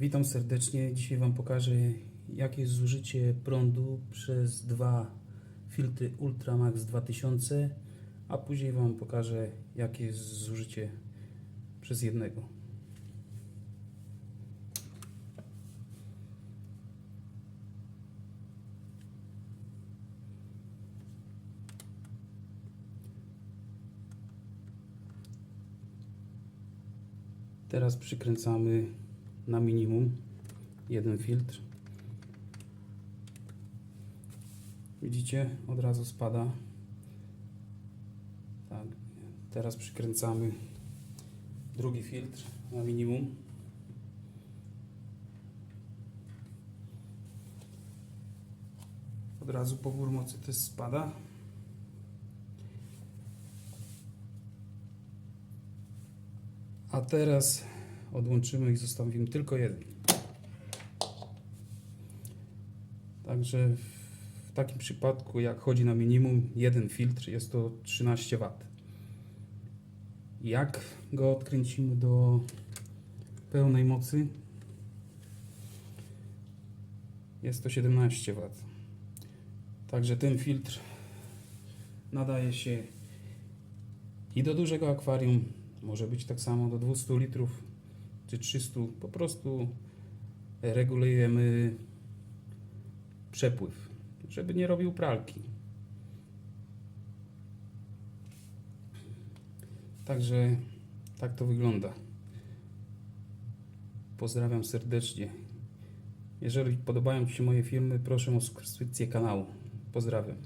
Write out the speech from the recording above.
Witam serdecznie. Dzisiaj Wam pokażę, jakie jest zużycie prądu przez dwa filtry Ultramax 2000, a później Wam pokażę, jakie jest zużycie przez jednego. Teraz przykręcamy na minimum jeden filtr. Widzicie, od razu spada. Tak. Teraz przykręcamy drugi filtr na minimum. Od razu pobór mocy też spada. A teraz odłączymy i zostawimy tylko jeden. Także w takim przypadku, jak chodzi na minimum jeden filtr, jest to 13 W. Jak go odkręcimy do pełnej mocy? Jest to 17 W. Także ten filtr nadaje się i do dużego akwarium, może być tak samo do 200 litrów czy 300. Po prostu regulujemy przepływ, żeby nie robił pralki. Także tak to wygląda. Pozdrawiam serdecznie. Jeżeli podobają Ci się moje filmy, proszę o subskrypcję kanału. Pozdrawiam.